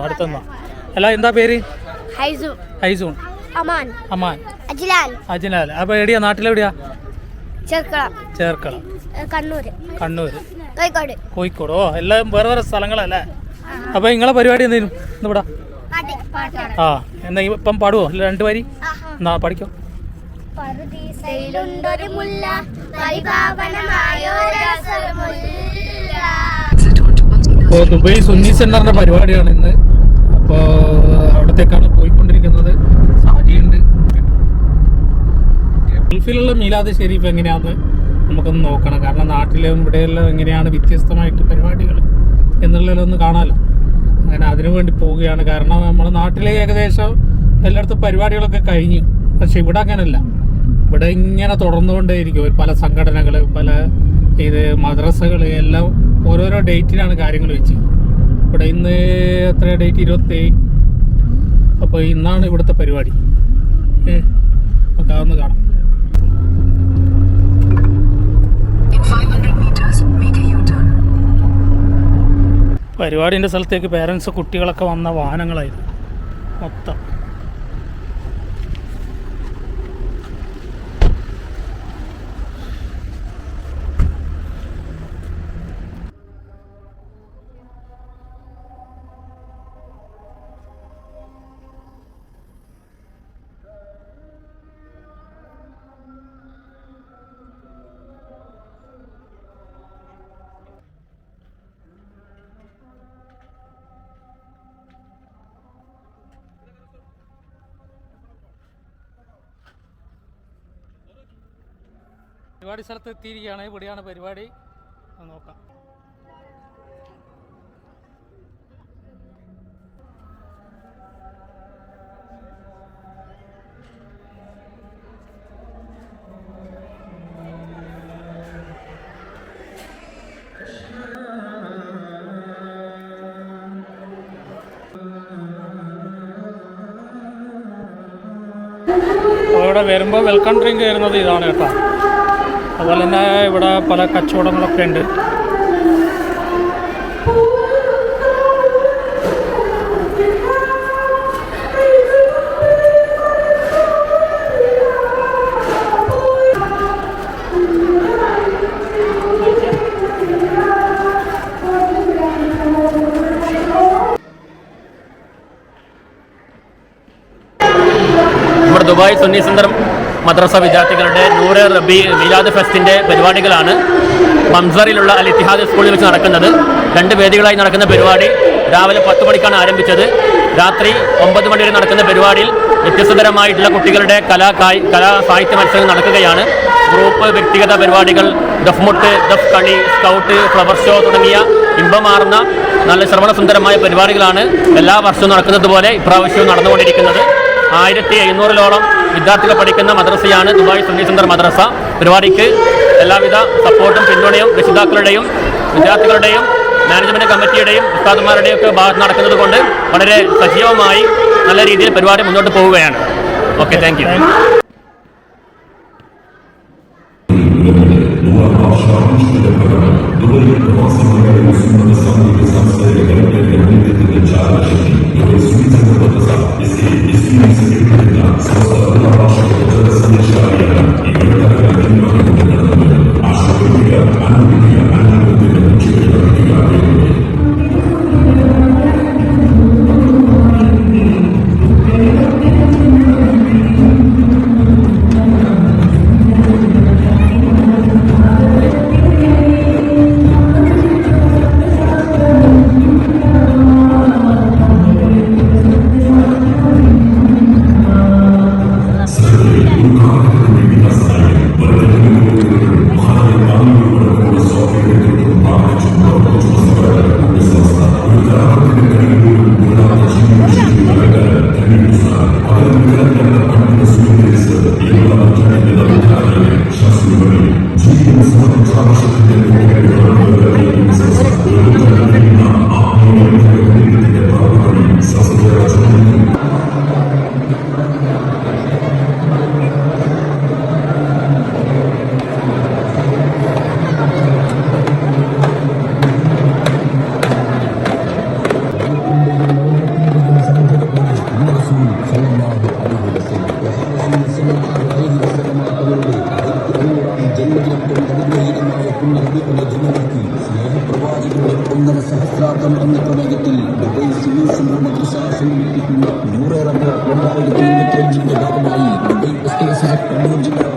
അടുത്തുനിന്നാ അല്ല എന്താ പേര്? ഹൈസു. ഹൈസൂൺ. അമാൻ. അമാൻ. അജ്ലാൻ. അജിനാൽ അപ്പോൾ എവിടെയാ? നാട്ടിലെവിടെയാ? ചേർക്കള. ചേർക്കള. കണ്ണൂർ കണ്ണൂർ കോഴിക്കോട്. കോഴിക്കോട്? ഓ എല്ലാം വേറെ വേറെ സ്ഥലങ്ങളല്ലേ? അപ്പൊ നിങ്ങളെ പരിപാടി എന്തേലും ഇവിടെ? ആ എന്നാ ഇപ്പം പാടുവോ? രണ്ട് വരി? എന്നാ പഠിക്കോ. പറുദീസയിലുണ്ടൊരു മുല്ല പരിപാവനമായോ രസമുല്ല അപ്പോൾ ദുബൈ സുന്നി സെന്ററിന്റെ പരിപാടിയാണ് ഇന്ന്. അപ്പോൾ അവിടത്തേക്കാണ് പോയിക്കൊണ്ടിരിക്കുന്നത്. സാജിയുണ്ട്. ഗൾഫിലുള്ള മീലാദ് ഷെരീഫ് എങ്ങനെയാന്ന് നമുക്കൊന്ന് നോക്കണം. കാരണം നാട്ടിലും ഇവിടെയെല്ലാം എങ്ങനെയാണ് വ്യത്യസ്തമായിട്ട് പരിപാടികൾ എന്നുള്ളതൊന്ന് കാണാമല്ലോ അങ്ങനെ അതിനു വേണ്ടി പോവുകയാണ്. കാരണം നമ്മുടെ നാട്ടിലെ ഏകദേശം എല്ലായിടത്തും പരിപാടികളൊക്കെ കഴിഞ്ഞു. പക്ഷെ ഇവിടെ അങ്ങനല്ല. ഇവിടെ ഇങ്ങനെ തുടർന്നുകൊണ്ടേയിരിക്കും. പല സംഘടനകൾ പല ഇത് മദ്രസകൾ എല്ലാം ഓരോരോ ഡേറ്റിലാണ് കാര്യങ്ങൾ വെച്ച്. ഇവിടെ ഇന്ന് എത്ര ഡേറ്റ്? ഇരുപത്തി അപ്പോൾ ഇന്നാണ് ഇവിടുത്തെ പരിപാടി. ഏ നമുക്ക് അതൊന്ന് കാണാം. In 500 meters, make a U-turn. പരിപാടിന്റെ സ്ഥലത്തേക്ക് പേരൻസ് കുട്ടികളൊക്കെ വന്ന വാഹനങ്ങളായിരുന്നു. മൊത്തം. പരിപാടി സ്ഥലത്ത് എത്തിയിരിക്കുകയാണ്. ഇവിടെയാണ് പരിപാടി. നോക്കാം. അവിടെ വരുമ്പോൾ വെൽക്കം ഡ്രിങ്ക് വരുന്നത് ഇതാണ് കേട്ടോ. അതുപോലെ തന്നെ ഇവിടെ പല കച്ചവടങ്ങളൊക്കെ ഉണ്ട്. നമ്മുടെ ദുബായ് സുന്നി സെന്റർ മദ്രസ വിദ്യാർത്ഥികളുടെ നൂറ് റബി മീലാദ് ഫെസ്റ്റിന്റെ പരിപാടികളാണ് മംസറിലുള്ള അൽ ഇത്തിഹാദ് സ്കൂളിൽ വെച്ച് നടക്കുന്നത്. രണ്ട് വേദികളായി നടക്കുന്ന പരിപാടി രാവിലെ പത്ത് മണിക്കാണ് ആരംഭിച്ചത്. രാത്രി ഒമ്പത് മണി വരെ നടക്കുന്ന പരിപാടിയിൽ വ്യത്യസ്തതരമായിട്ടുള്ള കുട്ടികളുടെ കലാ കായ് കലാ സാഹിത്യ മത്സരങ്ങൾ നടക്കുകയാണ്. ഗ്രൂപ്പ് വ്യക്തിഗത പരിപാടികൾ ദഫ്മുട്ട് ദഫ് കളി സ്കൗട്ട് ഫ്ലവർ ഷോ തുടങ്ങിയ ഇമ്പമാർന്ന നല്ല ശ്രവണസുന്ദരമായ പരിപാടികളാണ് എല്ലാ വർഷവും നടക്കുന്നത് പോലെ ഇപ്രാവശ്യവും നടന്നുകൊണ്ടിരിക്കുന്നത്. ആയിരത്തി എഴുന്നൂറിലോളം വിദ്യാർത്ഥികൾ പഠിക്കുന്ന മദ്രസയാണ് ദുബായ് സുന്നി സുന്ദർ മദ്രസ. പരിപാടിക്ക് എല്ലാവിധ സപ്പോർട്ടും പിന്തുണയും രക്ഷിതാക്കളുടെയും വിദ്യാർത്ഥികളുടെയും മാനേജ്മെന്റ് കമ്മിറ്റിയുടെയും ഉസ്താദന്മാരുടെയും ഒക്കെ ഭാഗത്ത് നടക്കുന്നത് കൊണ്ട് വളരെ സജീവമായി നല്ല രീതിയിൽ പരിപാടി മുന്നോട്ട് പോവുകയാണ്. ഓക്കെ താങ്ക് യു للأربع عشر مشكلة كبيرة دولي التواصل مجال المسلمة الصمد بسام سيئة جميع الجميع تدل الشعب الشديد يقول سويسة متتسع يسي يسي يسي كتنا سوصة الأربع عشر مجال السنة الشعبية يقول لك الجميع عشر بكية عن بكية عن بكية عن بكية 楽しくて、ね、കടുകയിലെന്ന വയ്ക്കുന്ന ഹൃദയ ജനങ്ങൾക്ക് സ്നേഹപ്രവാചകരുടെ ഒന്നര സഹസ്രാബ്ദം എന്ന പ്രണയത്തിൽ ഡുബൈ സിവിൽ സെന്റർ മദ്രസ സംഘടിപ്പിക്കുന്ന നൂറേറെ രണ്ടായിരത്തി ഇരുപത്തി അഞ്ചിന്റെ ഭാഗമായി ഡുബൈ ക്രിസ്ത്യൻ സഹ കണ്ണൂർ ജില്ലാ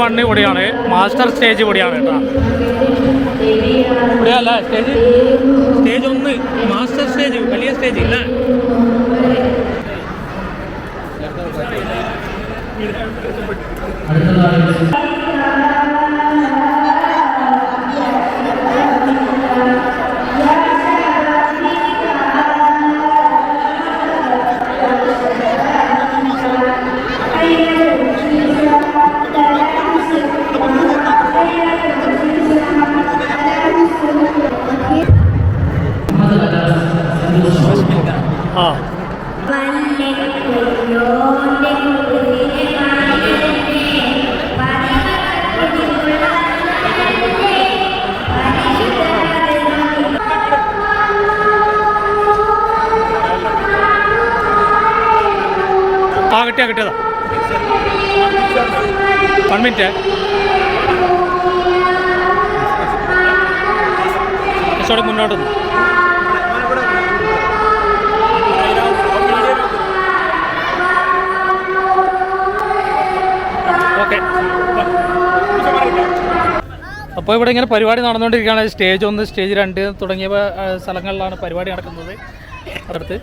സ്റ്റേജ് കൂടിയാണ്. മാസ്റ്റർ സ്റ്റേജ് ഇവിടെയാണ് കേട്ടോ. ഇവിടെയല്ല സ്റ്റേജ് സ്റ്റേജ് ഒന്ന് മാസ്റ്റർ സ്റ്റേജ് വലിയ സ്റ്റേജ് ഇല്ല. ആ കിട്ടിയാ കിട്ടിയതാ. വൺ മിനിറ്റ് കുറച്ചുകൂടെ മുന്നോട്ട്. ഓക്കെ അപ്പോൾ ഇവിടെ ഇങ്ങനെ പരിപാടി നടന്നുകൊണ്ടിരിക്കുകയാണ്. സ്റ്റേജ് ഒന്ന് സ്റ്റേജ് രണ്ട് തുടങ്ങിയ സ്ഥലങ്ങളിലാണ് പരിപാടി നടക്കുന്നത്. അടുത്ത്.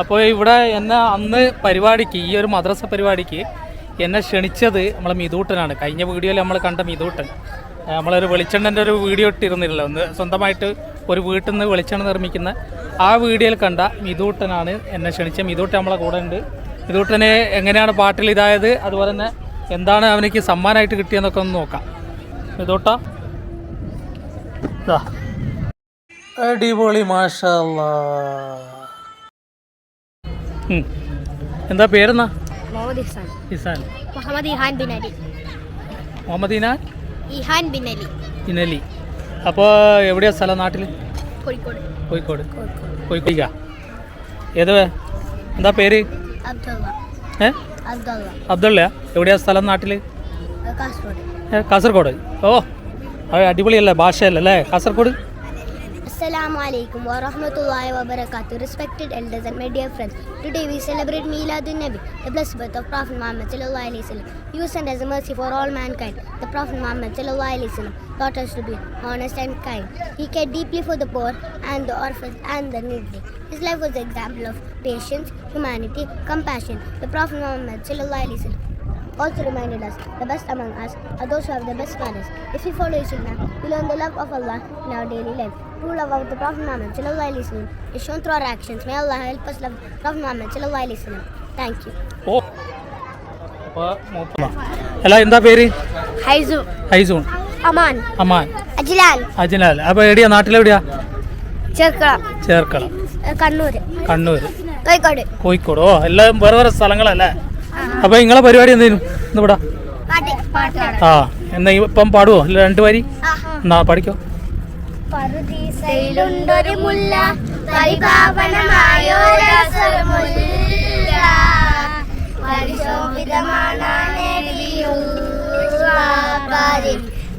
അപ്പോൾ ഇവിടെ എന്നെ അന്ന് പരിപാടിക്ക് ഈ ഒരു മദ്രസ പരിപാടിക്ക് എന്നെ ക്ഷണിച്ചത് നമ്മളെ മിതൂട്ടനാണ്. കഴിഞ്ഞ വീഡിയോയിൽ നമ്മൾ കണ്ട മിതൂട്ടൻ. നമ്മളൊരു വെളിച്ചെണ്ണന്റെ ഒരു വീഡിയോ ഇട്ടിരുന്നില്ല ഒന്ന് സ്വന്തമായിട്ട് ഒരു വീട്ടിൽ നിന്ന് വെളിച്ചെണ്ണ നിർമ്മിക്കുന്ന ആ വീഡിയോയിൽ കണ്ട മിതൂട്ടനാണ് എന്നെ ക്ഷണിച്ച. മിതൂട്ടൻ നമ്മളെ കൂടെ ഉണ്ട്. മിതൂട്ടനെ എങ്ങനെയാണ് പാട്ടിൽ ഇതായത്? അതുപോലെ തന്നെ എന്താണ് അവനക്ക് സമ്മാനമായിട്ട് കിട്ടിയെന്നൊക്കെ ഒന്ന് നോക്കാം. മിതൂട്ട. അടിപൊളി മാഷല്ലാ. എന്താ പേരെന്നാ? മുഹമ്മദ് മുഹമ്മദ് ഇഹാൻ ബിൻ അലി. ഇഹാൻ ബിൻ അലി. ഇനലി. അപ്പോൾ എവിടെയാ സ്ഥലം നാട്ടിൽ കോഴിക്കോട്. കോഴിക്കോട്. കോഴിക്കോട്. ഏത് എന്താ പേര്? അബ്ദുള്ള. ഏ? അബ്ദുള്ള. എവിടെയാ സ്ഥലം നാട്ടിൽ കാസർഗോഡ്. ഓ അടിപൊളിയല്ലേ ഭാഷയല്ലേ അല്ലേ? Kasaragod? Assalamu alaikum wa rahmatullahi wa barakatuh. Respected elders and my dear friends, today we celebrate Miladun Nabi, the blessed birth of Prophet Muhammad sallallahu alaihi wasallam. You sent as a mercy for all mankind. The Prophet Muhammad sallallahu alaihi wasallam taught us to be honest and kind. He cared deeply for the poor and the orphans and the needy. His life was an example of patience, humanity, compassion. The Prophet Muhammad sallallahu alaihi wasallam also reminded us the best among us are those who have the best manners. If we follow his sunnah, we learn the love of Allah in our daily life. True love of the Prophet Muhammad is shown through our actions. May Allah help us love Prophet Muhammad. Thank you. അല്ല എന്താ പേര് Haizu, ഹൈസൂൺ Aman, Aman Ajlan, അജ്നാൽ അപ്പോൾ എവിടെയാ നാട്ടിലെവിടെയാ Cherkala, Cherkalam Kannur, Kannur Kozhikode Kozhikode ഓ എല്ലാം വേറെ വേറെ സ്ഥലങ്ങളല്ലേ അപ്പോൾ നിങ്ങളെ പരിപാടി എന്തേലും ഇവിടെ. ആ എന്നാ ഇപ്പം പാടുവോ? അല്ല രണ്ട് വരി? എന്നാ പഠിക്കോ. പറുദീസയിലുണ്ടൊരു മുല്ല പരിപാവനമായൊരസമുല്ല. പരിശോഭിതമാണ്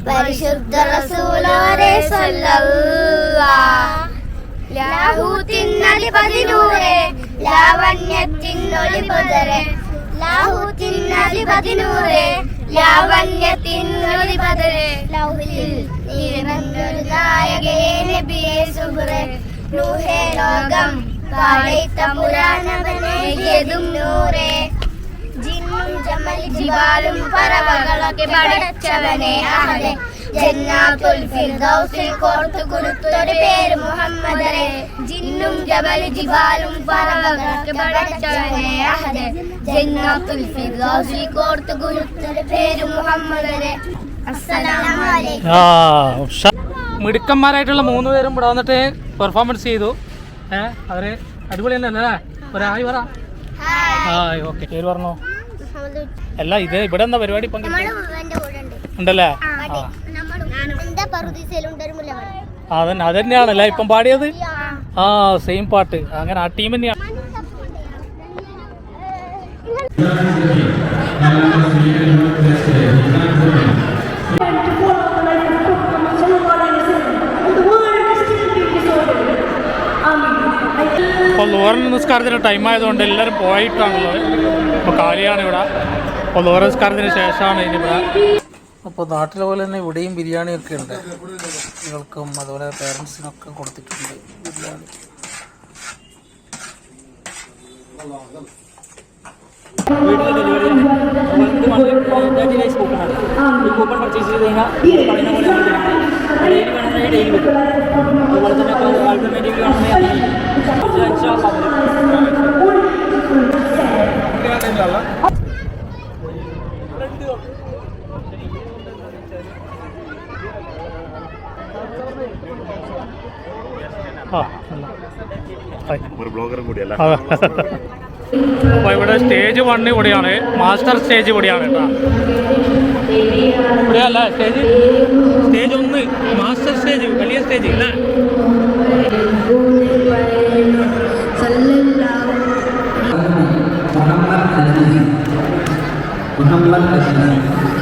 പരിശുദ്ധ ലാഹൂത്തിനധിപതിനൂറെ ലാവണ്യത്തിനൊളിപതരെ ലൗഹിൽ നൂഹേ ലോകം ജിന്നും പറവകളൊക്കെ പടച്ചവനെ അഹദെ ജന്നാത്തുൽ ഫിർദൗസിൽ കോർത്തു കൊടുത്തൊരു പേര് ജിന്നും ജബൽ ജിബാലും പറവകളൊക്കെ പടച്ചവനെ അഹദെ. ജന്നാത്തുൽ ഫിർദൗസിൽ കോർത്തു കൊടുത്തൊരു പേര് മിടുക്കന്മാരായിട്ടുള്ള മൂന്ന് പേരും ഇവിടെ വന്നിട്ട് പെർഫോമൻസ് ചെയ്തു. ഏ അവർ അടിപൊളി തന്നെ അല്ലേ? ഒരായി പറ. ഹായ്. ഓക്കെ. പേര് പറഞ്ഞോ. അല്ല ഇത് ഇവിടെ എന്താ പരിപാടി ഉണ്ടല്ലേ? ആ. അതന്നെ അതന്നെയാണല്ലേ ഇപ്പം പാടിയത്? ആ. സെയിം പാട്ട്. അങ്ങനെ ആ ടീം തന്നെയാണ്. അപ്പോൾ ലോറൻ നിസ്കാരത്തിന് ടൈം ആയതുകൊണ്ട് എല്ലാവരും പോയിട്ടാണുള്ളത്. ഇപ്പൊ കാലിയാണ് ഇവിടെ. അപ്പോൾ ലോറൻ നിസ്കാരത്തിന് ശേഷമാണ് ഇനി ഇവിടെ. അപ്പോൾ നാട്ടിലെ പോലെ തന്നെ ഇവിടെയും ബിരിയാണിയൊക്കെ ഉണ്ട്. കുട്ടികൾക്കും അതുപോലെ പേരൻസിനൊക്കെ കൊടുത്തിട്ടുണ്ട് ബിരിയാണി. വീട്ടിലെ ഡെലിവറി തന്നെ അപ്പോൾ ഇത് വളരെ തേർട്ടി ഡേയ്സ് കൂപ്പണാണ് ഈ കൂപ്പൺ പർച്ചേസ് ചെയ്ത് കഴിഞ്ഞാൽ ഈ പറയുന്ന പോലെ നമുക്ക് കിട്ടും. ഡെയിലി വേണമെങ്കിൽ ഡെയിലി കിട്ടും അതുപോലെ തന്നെ ആൾട്ടർനേറ്റീവ് വേണമെങ്കിൽ അത് ഇൻഷാല്ലാ വരും. ആ ഹായ് ഒരു ബ്ലോഗറും കൂടിയല്ല അപ്പോൾ ഇവിടെ സ്റ്റേജ് വണ്ണി കൂടിയാണ് മാസ്റ്റർ സ്റ്റേജ് കൂടിയാണ് കേട്ടോ. ഇവിടെയല്ല സ്റ്റേജ് സ്റ്റേജ് ഒന്ന്. മാസ്റ്റർ സ്റ്റേജ് വലിയ സ്റ്റേജ് അല്ലേ Muhammad Hasan